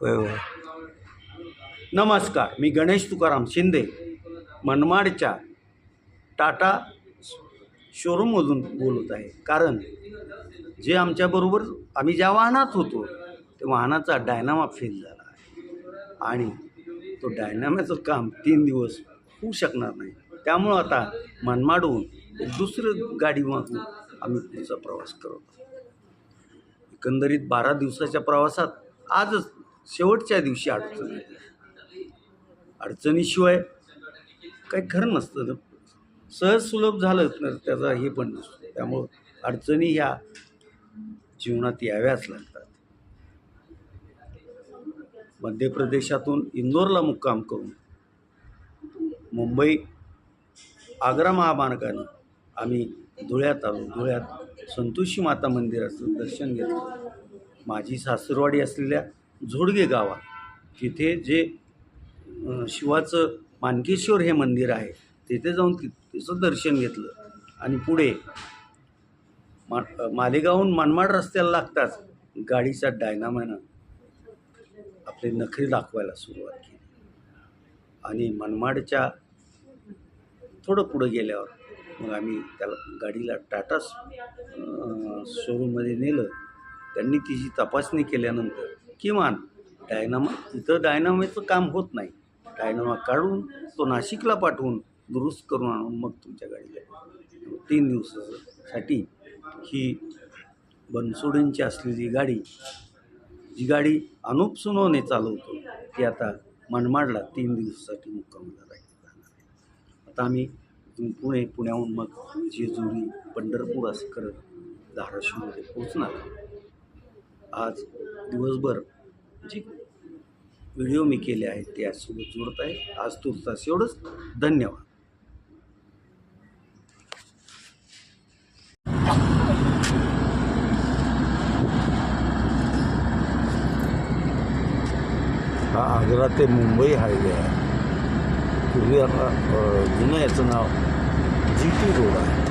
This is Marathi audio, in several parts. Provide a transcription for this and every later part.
होय होय. नमस्कार मी गणेश तुकाराम शिंदे मनमाडच्या टाटा शोरूममधून बोलत आहे. कारण जे आमच्याबरोबर आम्ही ज्या वाहनात होतो त्या वाहनाचा डायनामा फेल झाला आहे. आणि तो डायनामाचं काम तीन दिवस होऊ शकणार नाही. त्यामुळं आता मनमाडहून दुसरं गाडी मागून आम्ही पुढचा प्रवास करत आहोत. एकंदरीत बारा दिवसाच्या प्रवासात आजच शेवटच्या दिवशी अडचण अडचणीशिवाय काही खरं नसतं सहज सुलभ झालं तर त्याचा हे पण नसतो. त्यामुळं अडचणी ह्या जीवनात याव्याच लागतात. मध्य प्रदेशातून इंदोरला मुक्काम करून मुंबई आग्रा महामार्गाने आम्ही धुळ्यात आलो. धुळ्यात संतोषी माता मंदिराचं दर्शन घेतलं. माझी सासरवाडी असलेल्या झोडगे गावात तिथे जे शिवाचं मानकेश्वर हे मंदिर आहे तिथे जाऊन ति तिचं दर्शन घेतलं. आणि पुढे मा मालेगावहून मनमाड रस्त्याला लागताच गाडीच्या डायनामानं आपले नखरे दाखवायला सुरुवात केली. आणि मनमाडच्या थोडं पुढं गेल्यावर मग आम्ही त्याला गाडीला टाटा शोरूममध्ये नेलं. त्यांनी तिची तपासणी केल्यानंतर किमान डायनामा इथं डायनामाचं काम होत नाही. डायनामा काढून तो नाशिकला पाठवून दुरुस्त करून आणून मग तुमच्या गाडीला तीन दिवसासाठी ही बनसोडेंची असलेली गाडी जी गाडी अनुप सुनोने चालवतो ती आता मनमाडला तीन दिवसासाठी मुक्कामाला राहील जाणार आहे. आता आम्ही पुणे पुण्याहून मग जेजुरी पंढरपूर असं करत धाराशिवमध्ये पोहोचणार आज दिवसभर जी व्हिडिओ मी केले आहेत ते आजसोबत जोडत आहे. आज तुर्तास एवढंच. धन्यवाद. हा आग्रा ते मुंबई हायवे आहे. पूर्वी आता जुनं याचं नाव जी टी रोड आहे.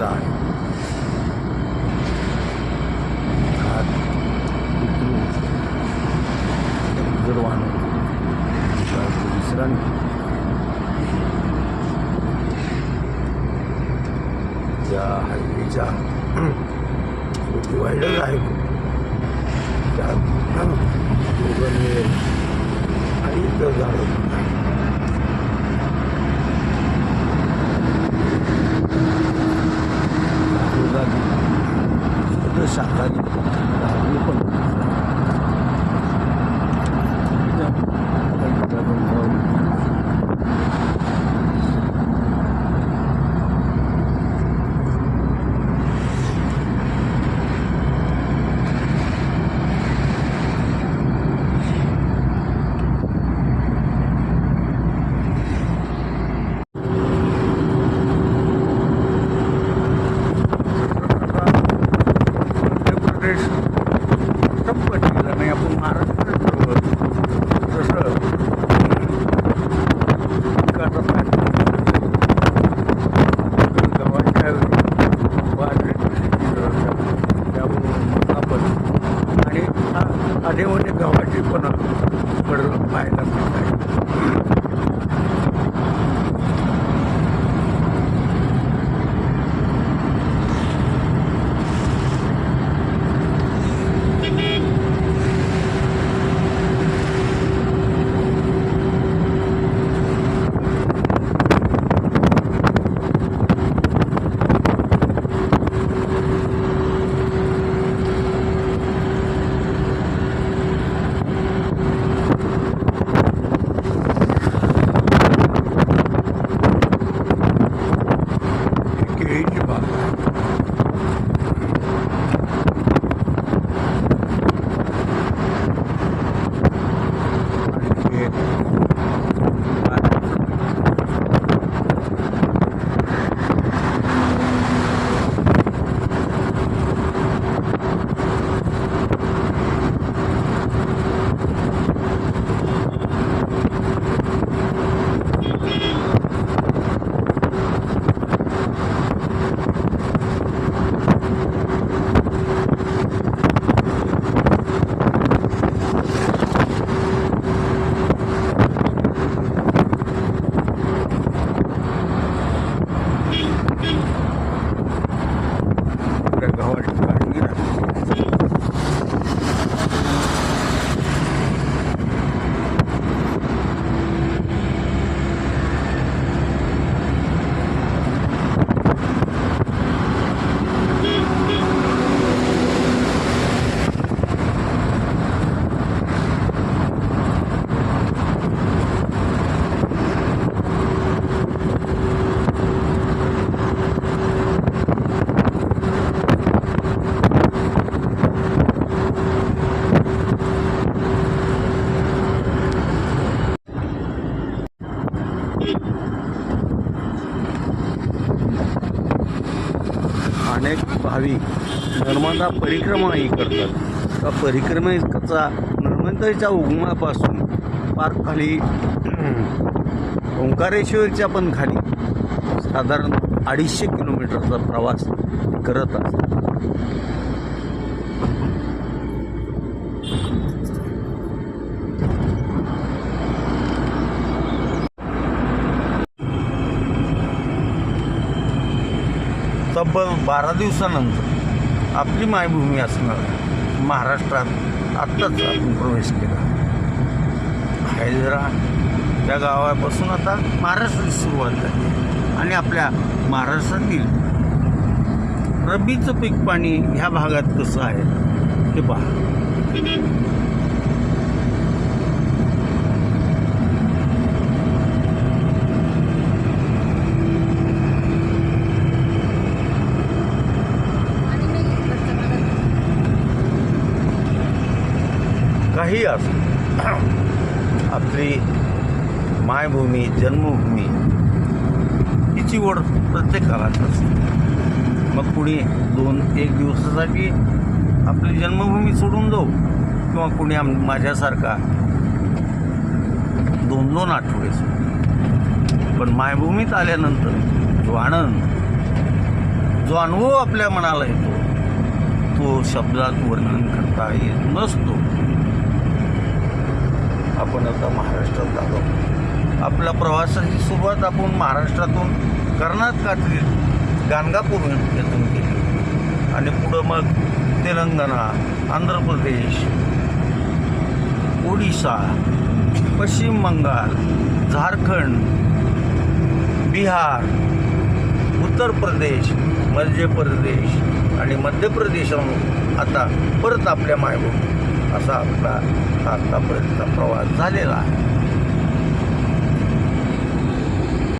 lại. Hạt itu jeruan bisa diserang ya hai bisa itu ada lah itu dan kan itu kan ini itu kan 闪了你 Madhya Pradesh केलं नाही आपण महाराष्ट्र जसं कर्नाटक बाजरी त्यामुळं आपण आणि आ- आधेमध्ये गव्हाची पण भाविक नर्मदा परिक्रमाही करतात. त्या परिक्रमेचा नर्मदेच्या उगमापासून पार खाली ओंकारेश्वरच्या पण खाली साधारण अडीचशे किलोमीटरचा प्रवास करत असतात. तब्बल बारा दिवसानंतर आपली मायभूमी असणार. महाराष्ट्रात आत्ताच आपण प्रवेश केला. हैदरा त्या गावापासून आता महाराष्ट्राची सुरुवात झाली. आणि आपल्या महाराष्ट्रातील रब्बीचं पीक पाणी ह्या भागात कसं आहे ते पहा. काही असो आपली मायभूमी जन्मभूमी हिची ओढ प्रत्येकालाच असते मग कुणी दोन एक दिवसासाठी आपली जन्मभूमी सोडून जाऊ किंवा कुणी आम माझ्यासारखा दोन दोन आठवडे सोडू. पण मायभूमीत आल्यानंतर जो आनंद जो अनुभव आपल्या मनाला येतो तो शब्दात वर्णन करता येत नसतो आपण आता महाराष्ट्रात आलो. आपल्या प्रवासाची सुरुवात आपण महाराष्ट्रातून कर्नाटकातील गाणगापूर येथून केली. आणि पुढं मग तेलंगणा आंध्र प्रदेश ओडिशा पश्चिम बंगाल झारखंड बिहार उत्तर प्रदेश मध्य प्रदेश आणि मध्य प्रदेशाहून आता परत आपल्या मायभूमी असा आपला आतापर्यंतचा प्रवास झालेला आहे.